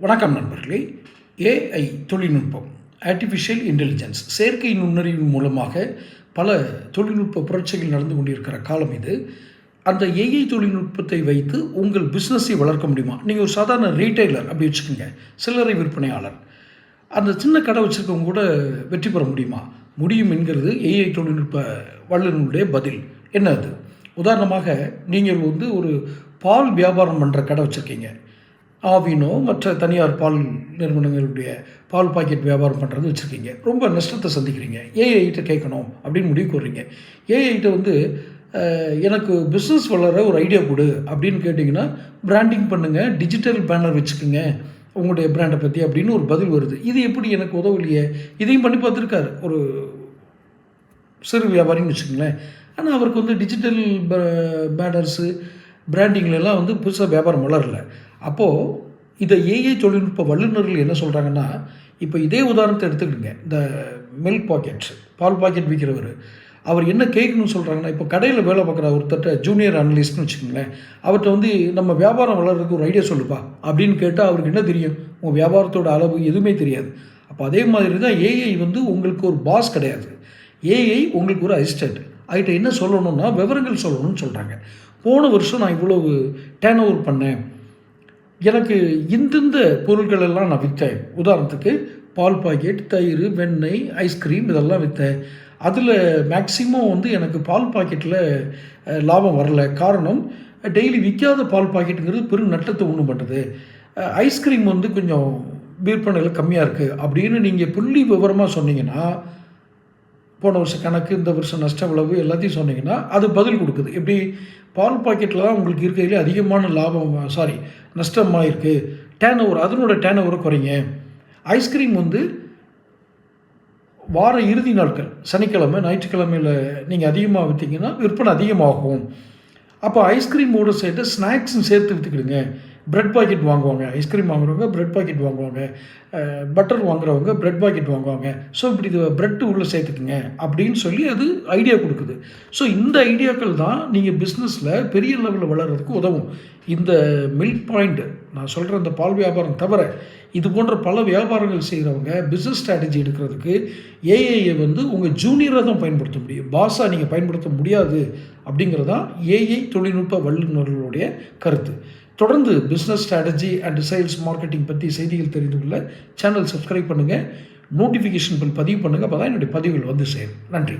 வணக்கம் நண்பர்களே ஏஐ தொழில்நுட்பம் ஆர்டிஃபிஷியல் இன்டெலிஜென்ஸ் செயற்கை நுண்ணறிவின் மூலமாக பல தொழில்நுட்ப புரட்சிகள் நடந்து கொண்டிருக்கிற காலம் இது. அந்த ஏஐ தொழில்நுட்பத்தை வைத்து உங்கள் பிஸ்னஸை வளர்க்க முடியுமா? நீங்கள் ஒரு சாதாரண ரீட்டைலர் அப்படி வச்சுக்கோங்க சில்லறை விற்பனையாளர். அந்த சின்ன கடை வச்சுருக்கவங்க கூட வெற்றி பெற முடியுமா? முடியும் என்கிறது ஏஐ தொழில்நுட்ப வல்லுநருடைய பதில். என்ன அது உதாரணமாக நீங்கள் வந்து ஒரு பால் வியாபாரம் பண்ணுற கடை வச்சுருக்கீங்க. ஆவினோ மற்ற தனியார் பால் நிறுவனங்களுடைய பால் பாக்கெட் வியாபாரம் பண்ணுறது வச்சுருக்கீங்க. ரொம்ப நஷ்டத்தை சந்திக்கிறீங்க. ஏஐகிட்ட கேட்கணும் அப்படின்னு முடிவு கூறுறீங்க. ஏஐகிட்ட வந்து எனக்கு பிஸ்னஸ் வளர ஒரு ஐடியா கொடு அப்படின்னு கேட்டிங்கன்னா பிராண்டிங் பண்ணுங்கள் டிஜிட்டல் பேனர் வச்சுக்கோங்க உங்களுடைய பிராண்டை பற்றி அப்படின்னு ஒரு பதில் வருது. இது எப்படி எனக்கு உதவலையே? இதையும் பண்ணி பார்த்துருக்காரு. ஒரு சிறு வியாபாரின்னு வச்சுக்கோங்களேன். ஆனால் அவருக்கு வந்து டிஜிட்டல் பேனர்ஸு பிராண்டிங்லலாம் வந்து புதுசாக வியாபாரம் வளரல. அப்போது இதை ஏஐ தொழில்நுட்ப வல்லுநர்கள் என்ன சொல்கிறாங்கன்னா இப்போ இதே உதாரணத்தை எடுத்துக்கிடுங்க. இந்த மில்க் பாக்கெட்ஸ் பால் பாக்கெட் விற்கிறவர் அவர் என்ன கேட்கணும்னு சொல்கிறாங்கன்னா இப்போ கடையில் வேலை பார்க்குற ஒருத்தட்ட ஜூனியர் அனலிஸ்ட்னு வச்சுக்கோங்களேன் அவர்கிட்ட வந்து நம்ம வியாபாரம் வளர்றதுக்கு ஒரு ஐடியா சொல்லுப்பா அப்படின்னு கேட்டால் அவருக்கு என்ன தெரியும்? உங்கள் வியாபாரத்தோட அளவு எதுவுமே தெரியாது. அப்போ அதே மாதிரி தான் ஏஐ வந்து உங்களுக்கு ஒரு பாஸ் கிடையாது. ஏஐ உங்களுக்கு ஒரு அசிஸ்டன்ட் அவர்கிட்ட என்ன சொல்லணும்னா விவரங்கள் சொல்லணும்னு சொல்கிறாங்க போன வருஷம் நான் இவ்வளவு டேர்ன் ஓவர் பண்ணேன். எனக்கு இந்தந்த பொருட்கள் எல்லாம் நான் விற்றேன். உதாரணத்துக்கு பால் பாக்கெட் தயிர் வெண்ணெய் ஐஸ்கிரீம் இதெல்லாம் விற்றேன். அதில் மேக்சிமம் வந்து எனக்கு பால் பாக்கெட்டில் லாபம் வரல. காரணம் டெய்லி விற்காத பால் பாக்கெட்டுங்கிறது பெரும் நட்டத்தை உண்டு பண்ணுது ஐஸ்கிரீம் வந்து கொஞ்சம் விற்பனையில் கம்மியாக இருக்குது அப்படின்னு நீங்கள் புள்ளி விவரமாக சொன்னீங்கன்னா போன வருஷம் கணக்கு இந்த வருஷம் நஷ்டம் விளைவு எல்லாத்தையும் சொன்னீங்கன்னா அது பதில் கொடுக்குது. எப்படி? பால் பாக்கெட்டில் தான் உங்களுக்கு இருக்கிறதுலே அதிகமான லாபம் சாரி நஷ்டமாக இருக்குது டேன் ஓவர் அதனோட டேன் ஓவரை குறைங்க. ஐஸ்கிரீம் வந்து வார இறுதி நாட்கள் சனிக்கிழமை ஞாயிற்றுக்கிழமையில் நீங்கள் அதிகமாக விற்றீங்கன்னா விற்பனை அதிகமாகும். அப்போ ஐஸ்கிரீமோட சேர்த்து ஸ்நாக்ஸும் சேர்த்து விற்றுக்கிடுங்க பிரெட் பாக்கெட் வாங்குவாங்க. ஐஸ்கிரீம் வாங்குறவங்க பிரெட் பாக்கெட் வாங்குவாங்க. பட்டர் வாங்குறவங்க பிரெட் பாக்கெட் வாங்குவாங்க. ஸோ இப்படி இது பிரெட் உள்ளே சேர்த்துக்குங்க அப்படின்னு சொல்லி அது ஐடியா கொடுக்குது. ஸோ இந்த ஐடியாக்கள் தான் நீங்கள் பிஸ்னஸில் பெரிய லெவலில் வளர்கிறதுக்கு உதவும். இந்த மில்க் பாயிண்ட் நான் சொல்கிற இந்த பால் வியாபாரம் தவிர இது போன்ற பல வியாபாரங்கள் செய்கிறவங்க பிஸ்னஸ் ஸ்ட்ராட்டஜி எடுக்கிறதுக்கு ஏஐயை வந்து உங்கள் ஜூனியராக தான் பயன்படுத்த முடியும். பாஸாக நீங்கள் பயன்படுத்த முடியாது அப்படிங்கிறது தான் ஏஐ தொழில்நுட்ப வல்லுநர்களுடைய கருத்து. தொடர்ந்து business strategy and sales marketing பற்றி செய்திகள் தெரிந்து கொள்ள சேனல் சப்ஸ்கிரைப் பண்ணுங்கள் நோட்டிஃபிகேஷன் பில் பதிவு பண்ணுங்கள் அப்போ தான் என்னுடைய பதிவுகள் வந்து சேரும். நன்றி.